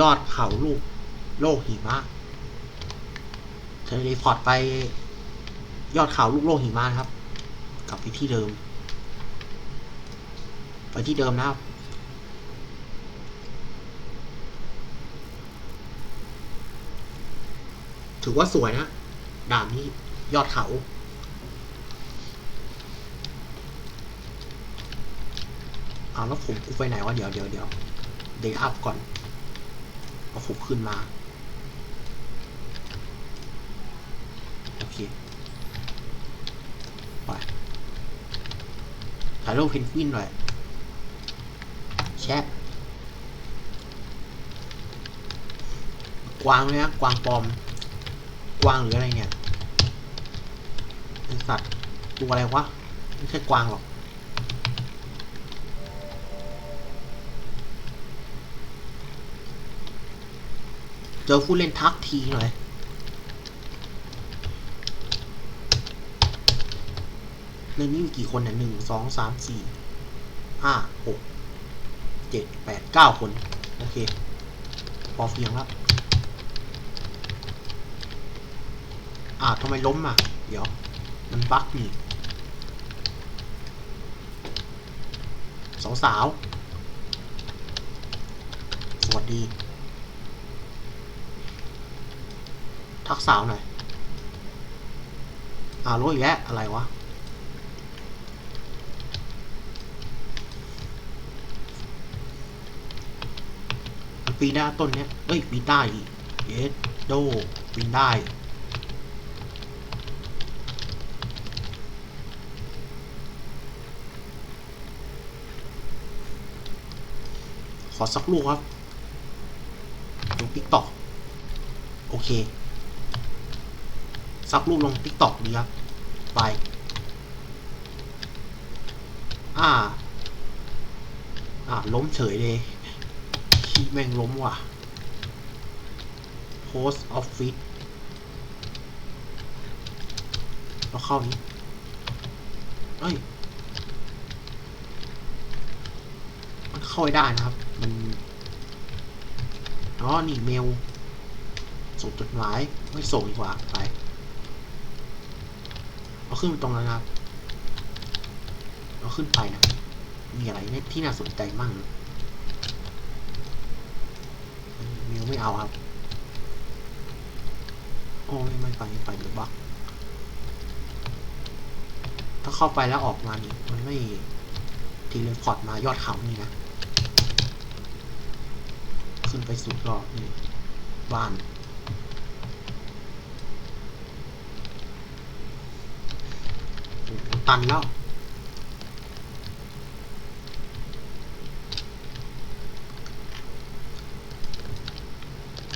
ยอดเขาลูกโลกหิมะเทเลพอร์ตไปยอดเขาลูกโลกหิมะครับ กลับไปที่เดิม ไปที่เดิมนะครับถือว่าสวยนะด่านนี้ยอดเขา เอาแล้วผมกูไปไหนวะ เดี๋ยวเดี๋ยวเดี๋ยวเดย์อัพก่อน เอาผมขึ้นมา โอเค ไปถ่ายรูปเพนกวินหน่อยแชะกวางเลยนะกวางปลอม กวางหรืออะไรเนี่ยสัตว์ตัวอะไรวะ ไม่ใช่กวางหรอก เจอผู้เล่นทักทีหน่อยในนี้มีกี่คนเนี่ยหนึ่งสองสามสี่ห้าหกเจ็ดแปดเก้าคน โอเค พอเพียงแล้วอ่าทำไมล้มอะ เดี๋ยว มันบั๊กนี่สาวสาวสวัสดี ทักสาวหน่อย อ่ารถอีกแล้ว อะไรวะ ปีนได้ต้นเนี้ยเอ้ย ปีนได้อีกเยสโดปีนได้ขอสักลูกครับลงติ๊กตอกโอเค สักลูกลงติ๊กตอกดีครับ ไป อ่า อ่า ล้มเฉยเลยขี้แม่งล้มว่ะ post office แล้วเข้านี้เอ้ย มันเข้าไม่ได้นะครับ มัน อ๋อ นี่เมล ส่งจดหมาย ไม่ส่งดีกว่า ไป เอาขึ้นไปตรงนั้นนะครับเอาขึ้นไปนะ มีอะไรที่น่าสนใจมั่งนะเมลไม่เอาครับ โอ้ยไม่ไปไม่ไปเดี๋ยวบักถ้าเข้าไปแล้วออกมานี่มันไม่ทีเลพอร์ตมายอดเขานี่นะ ขึ้นไปสุดก็นี่บ้าน โอ้โห ตันแล้ว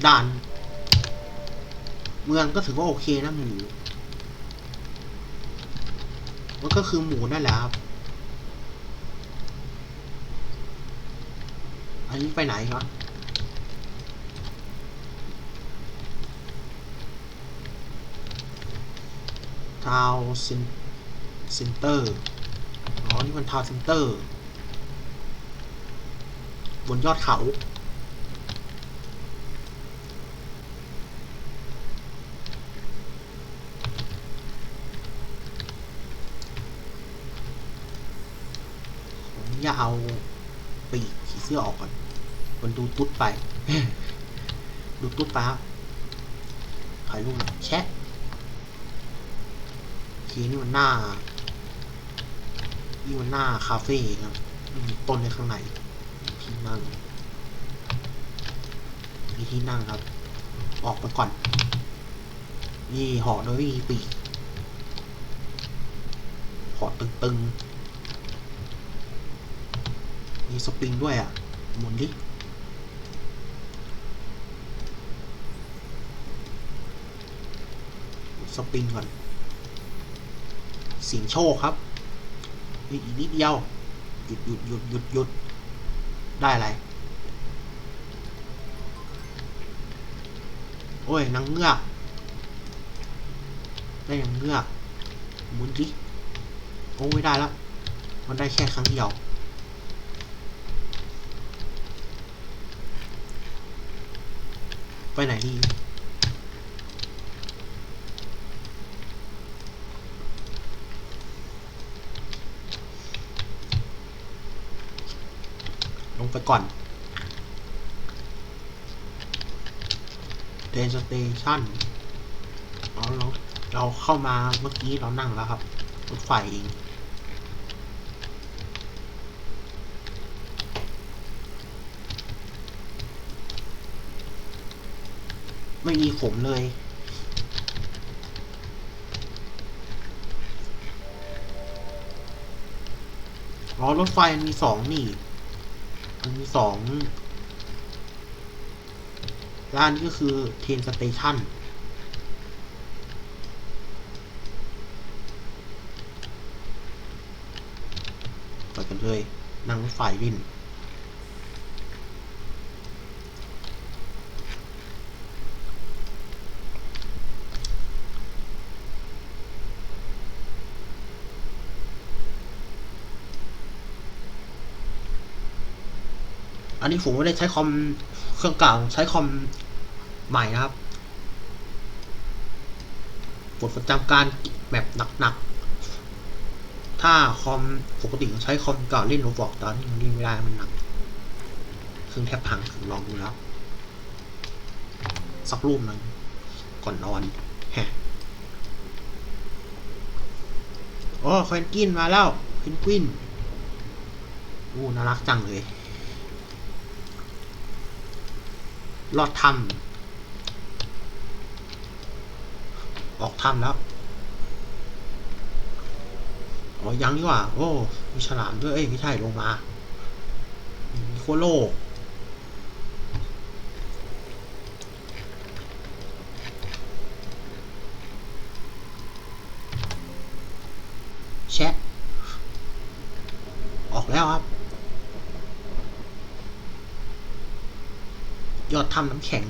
ด่าน เมืองก็ถือว่าโอเคนะหมูมันก็คือหมูนั่นแหละครับ อันนี้ไปไหนครับทาวเซน เซนเตอร์ อ๋อ นี่มันทาวเซนเตอร์ บนยอดเขาผมอย่าเอาปีกผีเสื้อออกก่อน มันดูตุ๊ดไป ดูตุ๊ดไปครับถ่ายรูปหน่อแชะทีนี่มันหน้า นี่มันหน้าคาเฟ่ครับมีต้นในข้างในที่นั่งมีที่นั่งครับ ออกไปก่อน นี่ห่อดยไม่ปีกห่อตึงๆ มีสปริงด้วยอะ หมุนดิสปริงก่อนสิงโชคครับ อีกนิดเดียว หยุดหยุดหยุดหยุดหยุดได้อะไร โอ้ยนางเงือกได้นางเงือกหมุนดิโอ้ไม่ได้แล้ว มันได้แค่ครั้งเดียวไปไหนดี ลง ไปก่อน เดนสเตชันเราเราเราเข้ามาเมื่อกี้เรานั่งแล้วครับรถไฟเองไม่มีขมเลยอ๋อรถไฟมีสองนี่ มันมีสองร้านนี้ก็คือเทนสเตชันไปกันเลย นั่งรถไฟวิน อันนี้ผมไม่ได้ใช้คอมเครื่องเก่าใช้คอมใหม่นะครับปลดประจำการแบบหนักๆ ถ้าคอมปกติใช้คอมเก่าเล่นโรบอกตอนนี้มันเล่นไม่ได้มันหนักเครื่องแทบพังผมลองดูแล้ว สักรูปหนึ่งก่อนนอนฮะโอ้เพนกินมาแล้วเพนกวินอู้น่ารักจังเลย ลอดถ้ำออกถ้ำแล้วอ๋อยังนี่หว่า โอ้ มีฉลามด้วย เอ้ยไม่ใช่ลงมามีโคโลกแชะออกแล้วครับ ยอดถ้ำน้ำแข็ง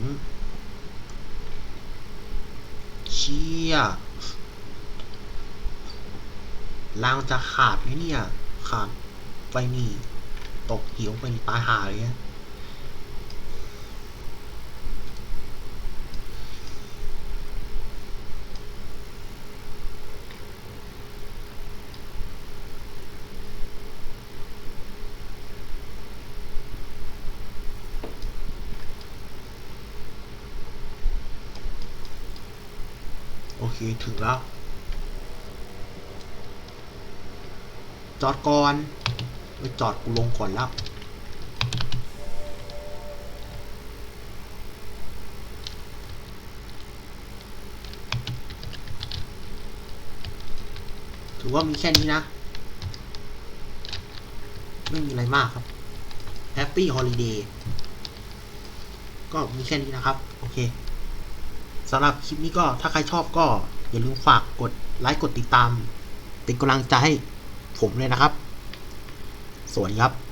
เชี่ยรางจะขาดไหมเนี่ย ขาดไปนี่ ตกเหวไปนี่ตายหาเลยนะ เคถึงแล้วจอดก่อนไปจอดกูลงก่อนแล้วถือว่ามีแค่นี้นะ ไม่มีอะไรมากครับ Happy Holiday ก็มีแค่นี้นะครับ โอเค สำหรับคลิปนี้ก็ถ้าใครชอบก็อย่าลืมฝากกดไลค์กดติดตาม เป็นกำลังใจให้ผมเลยนะครับ สวัสดีครับ